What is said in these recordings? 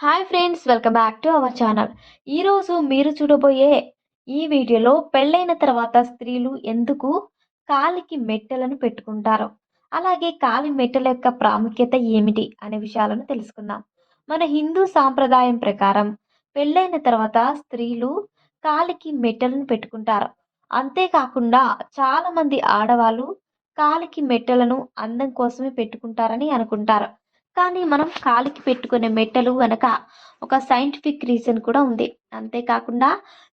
Hi friends welcome back to our channel ఈరోజు మీరు చూడబోయే ఈ వీడియోలో పెళ్ళైన తర్వాత స్త్రీలు ఎందుకు కాలికి మెట్టెలను పెట్టుకుంటారు? అలాగే కాలి మెట్టెల యొక్క ప్రాముఖ్యత ఏమిటి అనే విషయాలను తెలుసుకుందాం. మన హిందూ సాంప్రదాయం ప్రకారం పెళ్ళైన తర్వాత స్త్రీలు కాలికి మెట్టెలను పెట్టుకుంటారు. అంతేకాకుండా చాలామంది ఆడవాళ్ళు కాలికి మెట్టెలను అందం కోసమే పెట్టుకుంటారని అనుకుంటారు. కానీ మనం కాలికి పెట్టుకునే మెట్టలు వెనక ఒక సైంటిఫిక్ రీజన్ కూడా ఉంది. అంతేకాకుండా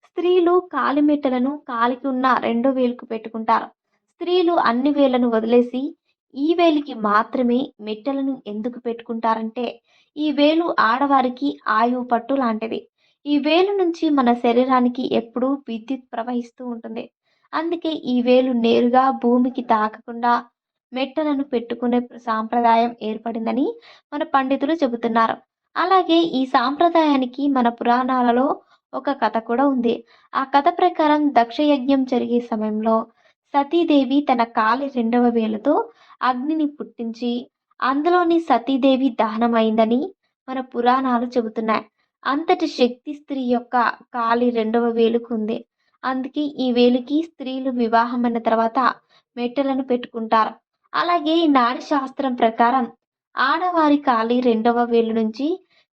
స్త్రీలు కాలి మెట్టలను కాలికి ఉన్న రెండో వేలుకు పెట్టుకుంటారు. స్త్రీలు అన్ని వేళ్ళను వదిలేసి ఈ వేలికి మాత్రమే మెట్టలను ఎందుకు పెట్టుకుంటారంటే ఈ వేలు ఆడవారికి ఆయువు పట్టు లాంటిది. ఈ వేలు నుంచి మన శరీరానికి ఎప్పుడూ విద్యుత్ ప్రవహిస్తూ ఉంటుంది. అందుకే ఈ వేలు నేరుగా భూమికి తాకకుండా మెట్టలను పెట్టుకునే సాంప్రదాయం ఏర్పడిందని మన పండితులు చెబుతున్నారు. అలాగే ఈ సాంప్రదాయానికి మన పురాణాలలో ఒక కథ కూడా ఉంది. ఆ కథ ప్రకారం దక్షయజ్ఞం జరిగే సమయంలో సతీదేవి తన కాలి రెండవ వేలతో అగ్నిని పుట్టించి అందులోని సతీదేవి దహనమైందని మన పురాణాలు చెబుతున్నాయి. అంతటి శక్తి స్త్రీ యొక్క కాలి రెండవ వేలుకు ఉంది. అందుకే ఈ వేలుకి స్త్రీలు వివాహమైన తర్వాత మెట్టలను పెట్టుకుంటారు. అలాగే ఈ నాడి శాస్త్రం ప్రకారం ఆడవారి కాలి రెండవ వేలు నుంచి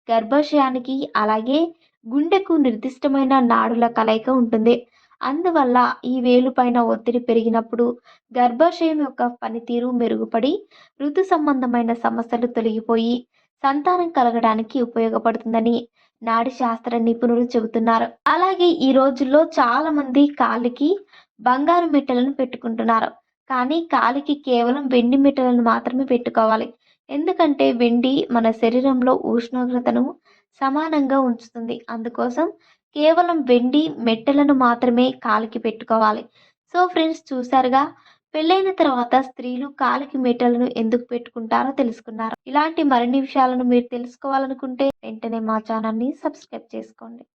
గర్భాశయానికి అలాగే గుండెకు నిర్దిష్టమైన నాడుల కలయిక ఉంటుంది. అందువల్ల ఈ వేలు పైన ఒత్తిడి పెరిగినప్పుడు గర్భాశయం యొక్క పనితీరు మెరుగుపడి ఋతు సంబంధమైన సమస్యలు తొలగిపోయి సంతానం కలగడానికి ఉపయోగపడుతుందని నాడి శాస్త్ర నిపుణులు చెబుతున్నారు. అలాగే ఈ రోజుల్లో చాలా మంది కాలికి బంగారు మెట్టలను పెట్టుకుంటున్నారు. కానీ కాలికి కేవలం వెండి మెట్టలను మాత్రమే పెట్టుకోవాలి. ఎందుకంటే వెండి మన శరీరంలో ఉష్ణోగ్రతను సమానంగా ఉంచుతుంది. అందుకోసం కేవలం వెండి మెట్టలను మాత్రమే కాలికి పెట్టుకోవాలి. సో ఫ్రెండ్స్ చూసారుగా పెళ్ళైన తర్వాత స్త్రీలు కాలికి మెట్టలను ఎందుకు పెట్టుకుంటారో తెలుసుకున్నారు. ఇలాంటి మరిన్ని విషయాలను మీరు తెలుసుకోవాలనుకుంటే వెంటనే మా ఛానల్ని సబ్స్క్రైబ్ చేసుకోండి.